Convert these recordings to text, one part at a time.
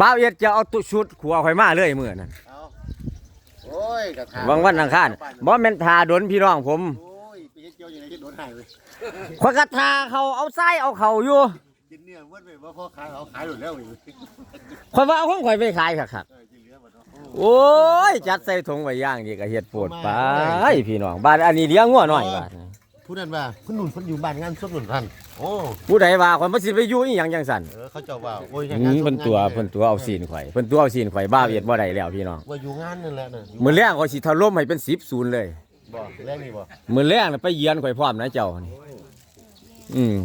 บ่าวเอ็ดจะเอาตุชุดขัวข่อยมาเลยมื้อนั้นเอาโอ้ยกระถางวังวันอังคารบ่แม่นทาดนพี่น้องผมโอ้ยไปเฮ็ดเกี่ยวอยู่ในที่โดนหายเลยข่อยก็ทาเขาเอาไส้เอาเขาอยู่กินเนี่ยเมื่อไปว่าพ่อขายเอาขายหมดแล้วนี่ข่อยว่าเอาของข่อยไปขายคักเออกินเหลือหมดเนาะๆโอ้ย จัดใส่ถุงไว้ย่างดีก็เฮ็ดโปวดไปพี่น้องบ้านอันนี้เลี้ยงงัวหน่อยบาดนี้ ผู้นั้นว่าคุณหนุนคนอยู่บ้านงานศพหนุนท่านโอ้ผู้ใดว่าข่อยบ่สิไปอยู่อีหยังจังซั่นเออเขาเจ้าว่าโอ้ยอืมเพิ่นตัวเพิ่นตัวเอาซีนข่อยเพิ่นตัวเอาซีนข่อยบ้าวเอ็ดบ่ได้แล้วพี่น้องว่าอยู่งานนั่นแหละน่ะมื้อแรงข่อยสิถล่มให้เป็น10ศูนย์เลย บ่แรงนี่บ่มื้อแรงน่ะไปเยือนข่อยพร้อมนะเจ้านี่อืม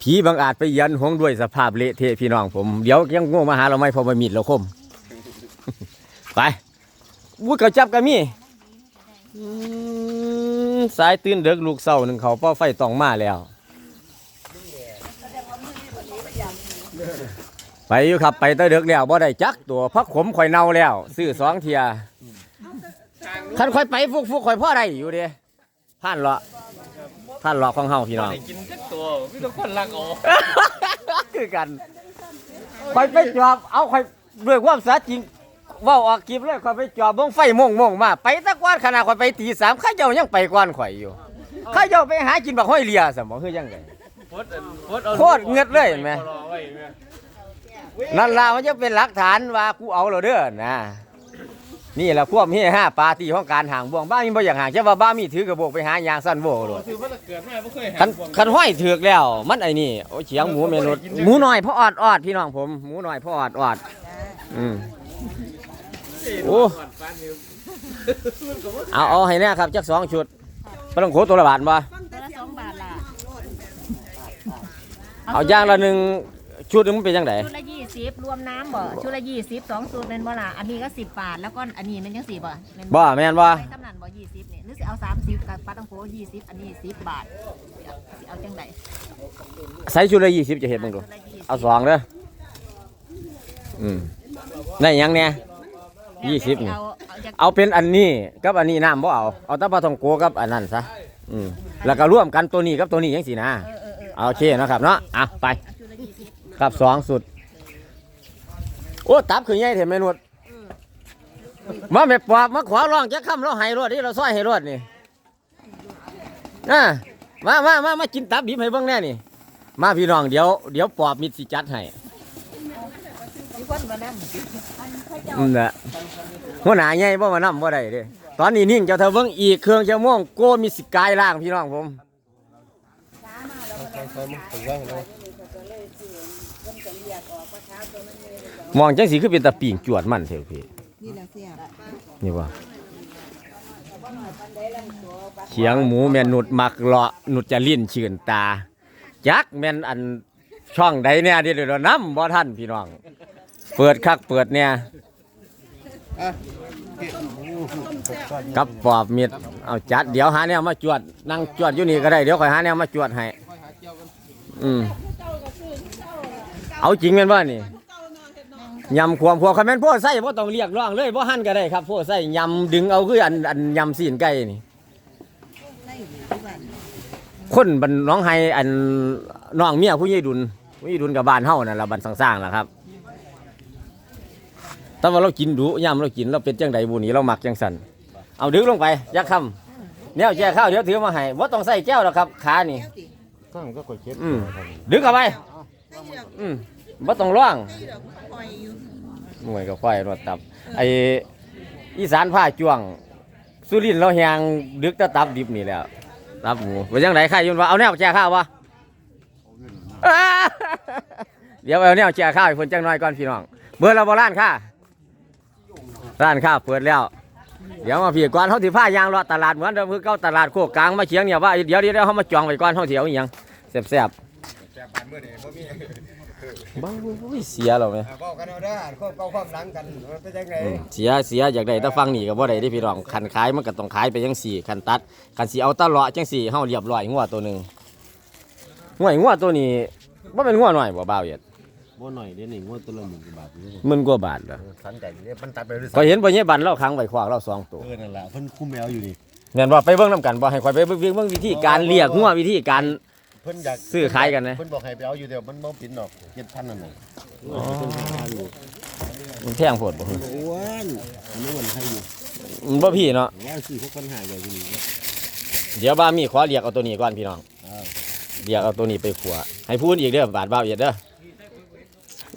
ผีบางอาจไปเยือนหงด้วยสภาพเละเทะพี่น้องผมเดี๋ยวยังโง่มาหาเราไม่พอมามีดเราคม ไปวุ้ยเขาจับกันมีอืม สายตื่นเด็กลูกเศร้าหนึ่งเขาเป้าไฟต้องมาแล้ว ไปอยู่ครับไปแตะเด็กแล้วบ่ได้จักตัวพักขมข่อยเน่าแล้วซื้อสองเทียคันข่อยไปฟุกฟุกข่อยพ่อได้อยู่เด้ท่านเลาะท่านเลาะของเฮาพี่น้องกินจักตัวมีแต่คนลักออกคือกันข่อยไปจอบเอาข่อยด้วยความสาจริง เว่าออกคลิปเลยข่อยไปจอบเบิ่งไฟม่วงม่วงๆมา ไปตะกวันขนาดข่อยไปตีสามข้าเจ้ายังไปก่อนข่อยอยู่ข้าเจ้าไปหากินบักห้อยเลียสมองคือยังไง โคตรโคตรเอาโคตรเงือดเลยเห็นไหมรอไว้แม่นั่นล่ะมันจะเป็นหลักฐานว่ากูเอาแล้วเด้อนะ นี่แหละพวกเฮห้าปาร์ตี้ของการห่างบ่วงบ้ามีบ่อยากห่างใช่ว่าบ้ามีถือกระโบกไปหายางสั้นโบโลดคือว่าเกิดมาบ่เคยคันคันห้อยถือกแล้ว มันไอ้นี่โอ้เฉียงหมูเมนุษหมูน้อยพ่อออดออดพี่น้องผมหมูน้อยพ่อออดออดอืม โอ้เอาเอาให้แน่ครับจักสองชุดปต้องโคตัวละบาทบ่ตัวละสองบาทล่ะเอาอย่างละหนึ่งชุดหนึงมันเป็นยังไงชุดละยี่สิบรวมน้ำบ่ชุดละยี่สิบสองสูตรเป็นบ่ล่ะอันนี้ก็สิบบาทแล้วก็อันนี้มันยังสี่บ่แม่นบ่แม่นบ่ไปตำนันบ่ยี่สิบเนี่ยนึกสิเอาสามสิบกับปลาตังโกยี่สิบอันนี้สิบบาทสิเอาจังไดใส่ชุดละยี่สิบจะเห็นมึงดูชุดละยี่สิบเอาสองเด้ออืมได้หยังเนี่ย ยี่สิบนี่ เอาเอาจากเอาเป็นอันนี้กับอันนี้น้ำบ่เอา เอาแตะปลาทองโกกับอันนั้นซะอืมแล้วก็ร่วมกันตัวนี้กับตัวนี้ยังสีนะเออเออเออเอาโอเคนะครับเนาะอะไปเอาชุดละยี่สิบครับสองสุด โอ้ตับคือใหญ่เถอะแม่นวดมาแม่ปอบมาขวาร้องจะค้ำเราให้รวดนี่เราซอยให้รวดนี่อะมามามามากินตับดิบให้เบิ่งแน่นี่ มาพี่น้องเดี๋ยวเดี๋ยวปอบมิดสิจัดให้ มีคนมานั่ง อืมนะหัวหน้าใหญ่บ่มานํบ่ได้เด้ตอนนี้นิ่งเจ้าเธอเบิ่งอีกเครื่องชั่วงโกมีสิกายล่างพี่น้องผมใส่ใส่มันถึงเนาะมองจังสีคือเป็นตะปิ่งจวดมันเถอะพี่นี่แหละเสียนี่ว่าเขียงหมูแม่นหนุดมักเลาะหนุดจะลิ้นชื่นตาจักแม่นอันช่องใดเนี่ยเดี๋ยวเรานำบ่ท่านพี่น้อง เปิดคักเปิดเนี่ย กับปอบมิดเอาจัดเดี๋ยวหาแนวมาจวดนั่งจวดอยู่นี่ก็ได้เดี๋ยวคอยหาแนวมาจวดให้อืมเอาจริงแม่นบ่นี่ยำความพวกคอมเมนต์พวกใส่บ่ต้องเรียกร้องเลยบ่หั่นก็ได้ครับพวกใส่ยำดึงเอาคืออันอันยำซีนไก่นี่คนบันน้องไฮอันน้องเมียผู้ใหญ่ดุลผู้ใหญ่ดุลกับบ้านเฮานั่นละบ้านสร้างๆล่ะครับ แต่ว่าเรากินดุยามเรากินเราเป็นจังใดบุนี้เรามักจังสันเอาดึกลงไปยักคำแนวแจกข้าวเดี๋ยวถือมาให้ว่าต้องใส่แก้วหรอกครับขานี่ก็ก็กดเช็ดอืมดึกเข้าไปอืมว่าต้องร่องหน่วยกับไฟรถตับไออีสานผ้าจ้วง สุรินทร์เราแหงดึกแตะตับดิบนี่แหล้วตับหมูเป็นจังไดใครยุ่นว่าเอาแนวแจกข้าววะอ้าเดี๋ยวเอาแนวแจกข้าวให้คนจังน้อยก่อนพี่น้อง เบอร์เราบร้านค่ะ ร้านข้าวเปิดแล้ว เดี๋ยวมาพี่ก่อนเขาถือผ้ายางรอตลาดเหมือนเดิมคือเก้าตลาดโคกกลางมาเชียงเนี่ยว่าเดี๋ยวเดี๋ยวเดี๋ยวเขามาจองไว้ก่อนเขาเถียวอหย่างแซ่บแซ่บแจกบ้านมื้อนี้บ่มีๆบ้าเสียเราไหมอ่าเว้ากันเอาเด้อความเก่าความหลังกันมันเป็นจังไดอืมเสียเสียอยากได้แต่ฟังนี่ก็บ่ได้ที่พี่น้องคันขายมันก็ต้องขายไปจังสี่คันตัดคันสีเอาตะเลาะจังสี่เฮาเรียบร้อยงัวตัวหนึ่งงัวงัวตัวนี้บ่เป็นงัวน้อยบ่บ่าวเอ็ด บ่หน่อยเดี๋ยวนี้งวดตัวละหมื่นกว่าบาทนี่หมื่นกว่าบาทเหรอสันใจนี่มันตัดไปด้วยก็เห็นบ่เนี่ยบันเราขังไว้ขวางเราสองตัวเออนั่นล่ะเพิ่นคุมแมวอยู่นี่แม่นว่าไปเบิ่งนํกันบ่ให้ข่อยไปเบิ่งเบิ่งวิธีการเรียกงัววิธีการพิ่นอยากซื้อขายกันนะเพิ่นบอกให้ไปเอาอยู่เดี๋ยวมันบ่ปินดอก7,000นั่นน่ะเพิ่นขายอยู่มันแพงโพดบ่อ้วนอันนี้มันให้อยู่มันบ่พี่เนาะว่าซื้อพวกปัญหาใหญ่ที่นี่เดี๋ยวบ้ามีขอเรียกเอาตัวนี้ก่อนพี่น้องอ้าวเรียกเอาตัวนี้ไปขัวให้พูดอีกเด้อบาทบ้าเอียดเด้อ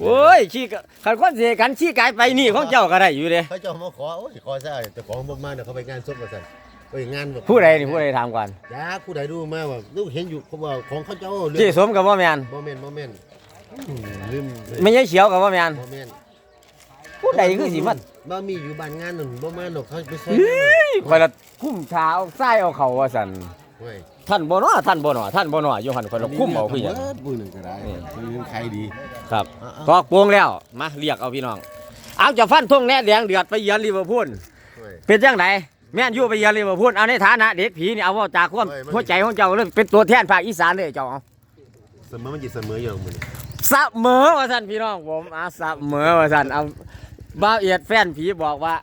โอ้ยขี้กะขันคนเสียกันขี้กายไปนี่ของเจ้าก็ได้อยู่เด้เขาเจ้ามาขอโอ้ยขอซะแต่ของบ่มาเดี๋ยวเขาไปงานศพว่าซั่นไปงานแบบผู้ใดนี่ผู้ใดถามก่อนยาผู้ใดดูมาว่าลูกเห็นอยู่เขาว่าของเขาเจ้าเรื่ที่องสมกับว่าแมนบ่แม่นบ่แม่นอืมลืมเลยไม่ใช่เขียวกับว่าแมนบ่แม่นผู้ใดคือสิมันบ่มีอยู่บ้านงานนั่นบ่มาดอกเขาไปใส่คอยละคุ้มชาเอาไส้เอาเขาว่าสัน เว้ยท่านบ่เนาะท่านบ่เนาะท่านบ่เนาะอยู่หันคอยละคุ้มเอาคือหยังเบิดปืนหนึงก็ได้นี่ปืนใครดี ครับอะตอกโปวงแล้วมาเรียกเอาพี่น้อง เอาจะฟันทุ่งแน่แดงเดือดไปเยือนลิเวอร์พูลๆเว้ย เป็นจังไดแม่นอยู่ไปเยือนลิเวอร์พูลเอาในฐานะเด็กผีนี่เอาเว่าจากความไม่ไม่หัวใจของเจ้าเลยเป็นตัวแทนภาคอีสานเลยเจ้าเอาเสมอมันสิเสมออยู่มื้อนี้เสมอว่าสันพี่น้องผมอาเสมอว่าสันเอาบ้าวเอียดแฟนผีบอกว่า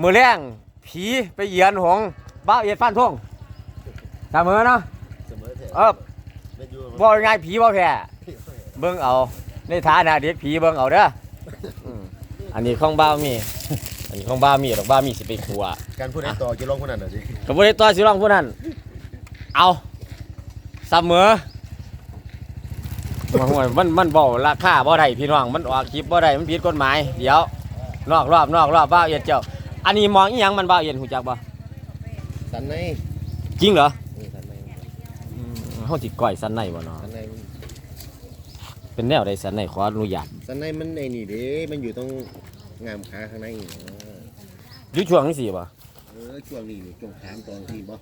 มือแรงผีไปเหยียนหงส์บ้าวเอียดฟันทง เสมอเนาะเสมอแท้เออเป็นอยู่บอกยังไงผีบ่แพ้เบิ่งเอาในฐานะเด็กผีเบิ่งเอาเด้ออืมอันนี้ของบ้าวมี อันนี้ของบ้าวมีดอกบ้าวมีสิไปขัวการพูดให้ต่อจะลงคนนั้นน่ะสิก็บ่ได้ต่อสิร้องผู้นั้น เอาเสมอมันมันมันเบาราคาบ่ได้พี่น้องมันออกคลิปบ่ได้มันผิดกฎหมายเดี๋ยวนอกรอบนอกรอบบ้าวเอียดเจ้า อันนี้มองอีหยังมันบ้าวเอียดหูจักบ่สันในจริงเหรอ เออสันในอืมเฮาสิก้อยสันในบ่เนาะสันในมันเป็นแนวใดสันในขออนุญาตสันในมันไอ้นี่เด้มันอยู่ตรงงามขาข้างในนี่นะอยู่ช่วงนี้สิบ่เออช่วงนี้นี่ช่วงขามตอนที่บ่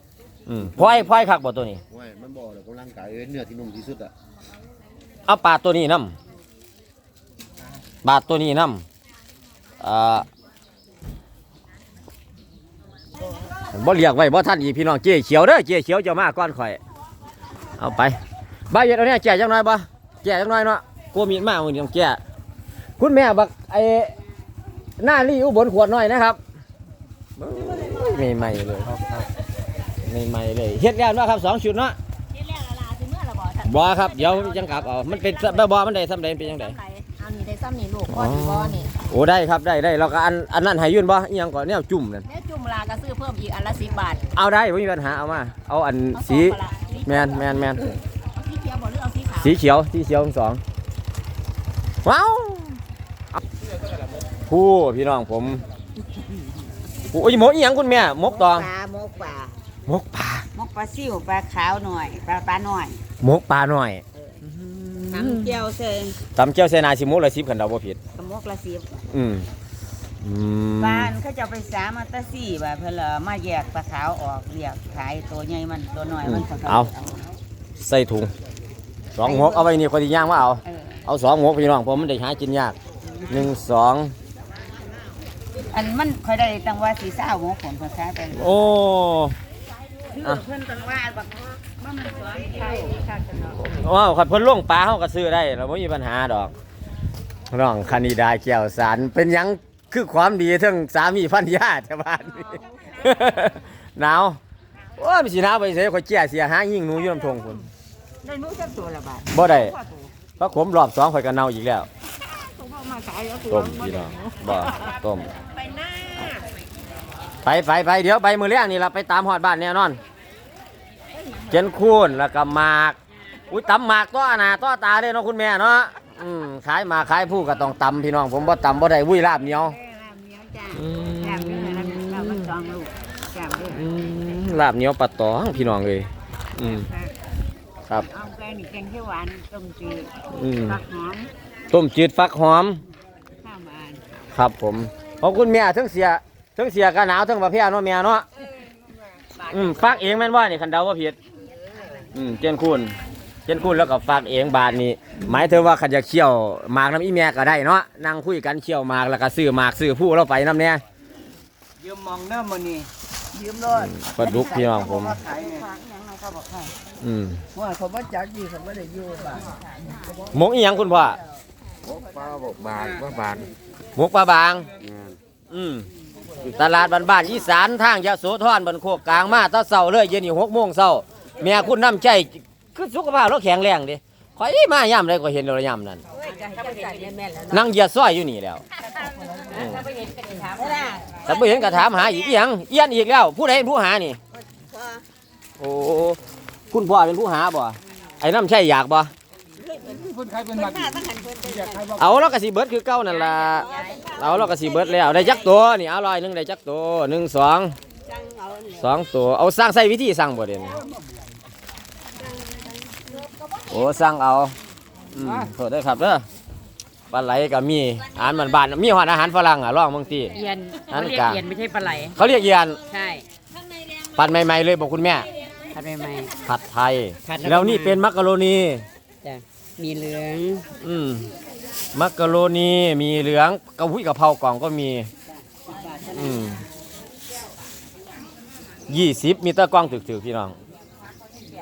อืมพลอยพลอยคักบ่ตัวนี้ ว่ามันบ่แล้วกำลังกายเอ้ยเนื้อที่นุ่มที่สุดอะเอาปลาตัวนี้นํปลาตัวนี้นํอ่าบ่เรียกไว้บ่ทันอีพี่น้องเจ๊เขียวเด้อเจ๊เขียวจะมาก่อนข่อย เอาไปบ้าเย็ดเอาเนี่ยแก่จังหน่อยบ่แก่จังหน่อยเนาะกลัวมีดมามื้อนี้ต้องแก่คุณแม่บักไอ้หน้าลี่อุบลขวดหน่อยนะครับใหม่ๆเลยใหม่ๆเลยเฮ็ดแล้วเนาะครับสองชุดเนาะนี่แรกละลาสิเมื่อละบ่ท่านบ่ครับเดี๋ยวจังกลับเอามันเป็นบ่บ่มันได้ซ้ำใดเป็นจังไดซ้ำไหนเอานี่ได้ซ้ำนี่ลูกพ่อสิบ่นี่โอ้ได้ครับได้ได้แล้วก็อันอันนั้นให้ยืนบ่อีหยังก่อนแนวจุ่มนั่นแม่จุ่มลาก็ซื้อเพิ่มอีกอันละ10บาทเอาได้บ่มีปัญหาเอามาเอาอันเอาสีสองปะล่ะ แมนแมนแมนเอาสีเขียวบ่หรือเอาสีขาวสีเขียวสีเขียวทั้งสองว้าวผู้พี่น้องผมผู้โอ้ยหมกอีหยังคุณแม่หมกตองปลาหมกปลาหมกปลาหมกปลาซิวปลาขาวหน่อยปลาปลาหน่อยหมกปลาหน่อยน้ำเจียวเซิงตำเจ้าเสนาสิหมกละ10คันเราบ่ผิดกับหมกละสิบอืมอืม บ้านเขาจะเอาไปสามาตะสี่แบบเพื่อละมาแยกปลาขาวออกเรียกขายตัวใหญ่มันตัวน้อยมันก็เอา ใส่ถุงสองหมกเอาไว้นี่คนที่ย่างมาเอา เออเอาสองหมกพี่น้องผมมันได้หากินยากหนึ่งสองอันมันค่อยได้ตั้งว่าสีเศร้าหมกผลภาษาไปโอ้คืออะ เพื่อนตั้งว่าบักว่ามันสอนใช่ค่ะกันเนาะว้าวขัดเพิ่นลงปลาเฮาก็ซื้อได้เราไม่มีปัญหาดอกน้องคณิดาแก้วสารเป็นหยัง คือความดีทั้งสามีพันยาแถวบ้านนี่หนาวโอ้ยมีสิหนาวไปเสียข่อยเจียเสียหายิ่งหนูอยู่ลำทงพุ่นได้หนู้จักตัวละบาทบ่ได้พ่อตัวพระขมรอบสองข่อยก็เน่าอีกแล้วตัวพ่อมาขายแล้วตัวต้มพี่น้องบ่ต้มไปไปไปเดี๋ยวไปมือเลี้ยงนี่ละไปตามหอดบ้านแน่นอน เจนคูนแล้วก็หมากอุ้ยตำหมากต้อหนาต้อตาเลยเนาะคุณแม่เนาะ อืมขายหมากขายผู้ก็ต้องตำพี่น้อง ผมบ่ตำบ่ได้วุ้ยลาบเหนียว เอ้ยลำเนี้ยจ้าอืแซ่บเด้อมลำมันสองลูกแซ่บเด้ออืมลาบเหนียวปลาตองพี่น้องเลยอืมครับ เอาแกงนี่แกงเขียวหวานต้มจืดอืม ผักหอมต้มจืดฟักหอม ข้าวหวานครับผมขอบคุณแม่ทั้งเสียทั้งเสียกันหนาวทั้งประเภทเนาะแม่เนาะอืมฟักเองแม่นว่านี่คันเดาว่าผิดอืมเจนคุณ เจนคุณแล้วก็ฟักเองบาทนี้หมายถึงว่าขันจะเคี่ยวหมากน้ำอีแม่ก็ได้เนาะนั่งคุยกันเคี่ยวหมากแล้วก็ซื้อหมากซื้อผู้เราไปน้ำเนี่ยยืมมองเน้อมันนี่ยืมรถปลาดุกพี่น้องผมขายเนี่ยฝากหยังไงเขาบอกให้อืมว่าเขาบ่จักดีเขาบ่ได้อยู่บ้านหมกอีหยังคุณพ่อปลาบอกบานว่าบานหมกปลาบางอืมตลาดบ้านๆอีสานทางยะโสธรบันโคกกลางมาแตะเสาเลยเย็นนี่หกโมงเช้าแม่คุณน้ำใจ คือสุขภาพเราแข็งแรงดิข่อยมาย่ำได้ก็เห็นเราย่ำนั่นเอ้ยก็ให้เจ้าใจแม่นๆแล้วนั่งเหยียดซอยอยู่นี่แล้วอืมถ้าไปเห็นก็สิถามนะแต่บ่เห็นก็ถามหาอีกอหยังเอียนอีกแล้ว ผู้ใดเป็นผู้หานี่โอ้คุณพ่อเป็นผู้หาบ่ไอ้น้ำใช่อยากบ่เพิ่นใครเป็นบัตรอยากใครบอกเอาเราก็สิเบิดคือเก่านั่นล่ะเอาเราก็สิเบิดแล้วได้จักตัวนี่เอาร้อยหนึงได้จักตัวหนึ่งสองสองตัวเอาสร้างใส่วิธีสร้างบ่เด่น โอ้สร้างเอาอืมโทษด้วยครับเด้อปลาไหลก็มีอาหารมันบานๆมีหอดอาหารฝรั่งอะลองบางที เอียนอันเขาเรียกกลางเอียนไม่ใช่ปลาไหล เขาเรียกเอียนใช่ปัดใหม่ๆเลยบอกคุณแม่ผัดใหม่ ผัดไทย ผัดแล้วก็ แล้วนี่เป็นมักกะโรนี ๆจ้ะมีเหลืองอืมมักกะโรนีมีเหลืองกระหุยกะเพรากล่องก็มี อืมยี่สิบมีตะกล้องถือๆพี่น้อง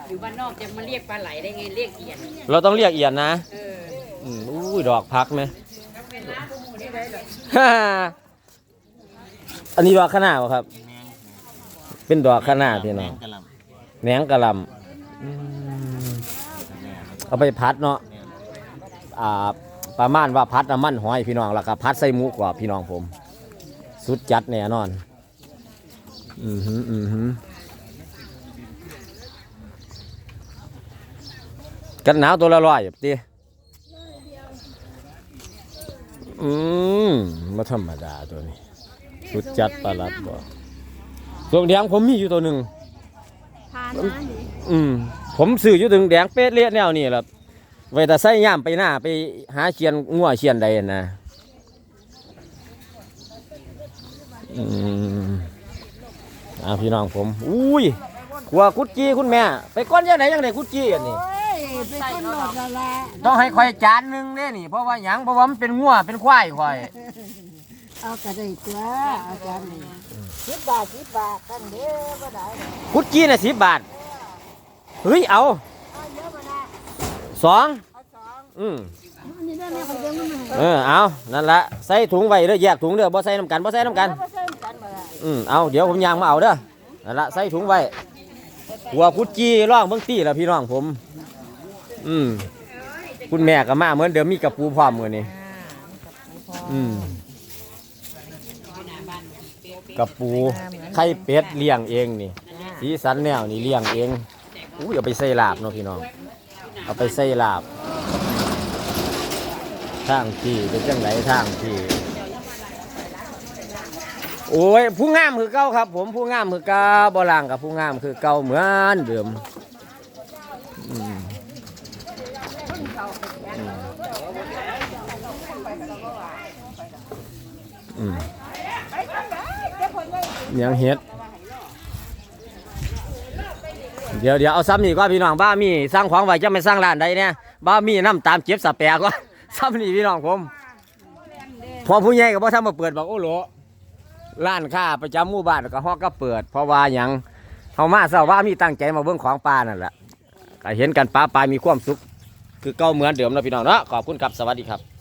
อยู่บ้านนอกจะมาเรียกปลาไหลได้ไงเรียกเอียนเราต้องเรียกเอียนนะเอออืมอุ้ยดอกพักไหมอันนี้ดอกขนาดครับ เป็นดอกขนาดพี่น้องแหนงกะหลำอืมเอาไปพัดเนาะอ่าประมาณว่าพัดน้ำมันหอยพี่น้องแล้วก็พัดใส่หมูกรอบพี่น้องผม สุดจัดแน่นอน อือหืออือหือ กันหนาวตัวละร้อยแบบตีอืมมาธรรมดาตัวนี้ สุดจัดประหลัดบ่ส่วนแดงผมมีอยู่ตัวหนึ่งทานนะอืม ผมซื้ออยู่ถึงแดงเป็ดเลียดแนวนี่แหละไว้แต่ใส่ย่ามไปหน้าไปหาเชียนงัวเชียนใดนะอืมอ่าพี่น้องผม อุ้ยขัวกุดจี้คุณแม่ ไปก้อนยังไงยังไงกุดจี้อันนี้ ต้องให้ควายจานหนึ่งเด้นี่ เพราะว่าหยังเพราะว่ามันเป็นงัวเป็นควายควายเอากระได้ตัวอาจารย์นี่สิบบาทสิบบาทกันเด้อบ่ได้ดอกกุดจี้น่ะสิบบาท เฮ้ย เอาเอาเยอะบ่ได้สองเอาสองอืมอันนี้ได้แม่เขาเลี้ยงมันให้เออ เอานั่นละใส่ถุงไว้เด้อแยกถุงเด้อบ่ใส่น้ำกันบ่ใส่น้ำกันเอาไปใส่กันบ่ได้อืมเอาเดี๋ยวผมยางมาเอาเด้อนั่นละใส่ถุงไว้หัวกุดจี้ร่องเบิ่งตี้ละพี่น้องผม อืมคุณแม่ก็มาเหมือนเดิมมีกระปูพร้อมมื้อนี้อืมกระปูไข่เป็ดเลี้ยงเองนี่ สีสันแนวนี่เลี้ยงเองอุ้ยเอาไปใส่ลาบเนาะพี่น้องเอาไปใส่ลาบทางที่เป็นจังไหนทางที่โอ้ยผู้งามคือเก่าครับ ผมผู้งามคือเก่าบ่ล่างกับผู้งามคือเก่าเหมือนเดิม อืมยังเฮ็ด เดี๋ยวเดี๋ยวเอาซ้ำนี่ก็พี่น้องบ้ามีสร้างของไว้จะไม่สร้างร้านใดเนี่ยบ้ามีน้ำตามเจ็บสแปรก็ซ้ำนี่พี่น้องผมพอผู้ใหญ่ก็บ่ทำมาเปิดบอกโอ้โหร้านค้าประจำหมู่บ้านก็ฮอกก็เปิด เพราะว่ายังเฮามาเช้าว่ามีตั้งใจมาเบิ่งของป่านั่นแหละก็เห็นกันป้าปลายมีความสุข คือเก่าเหมือนเดิมนะพี่น้องเนาะขอบคุณครับสวัสดีครับ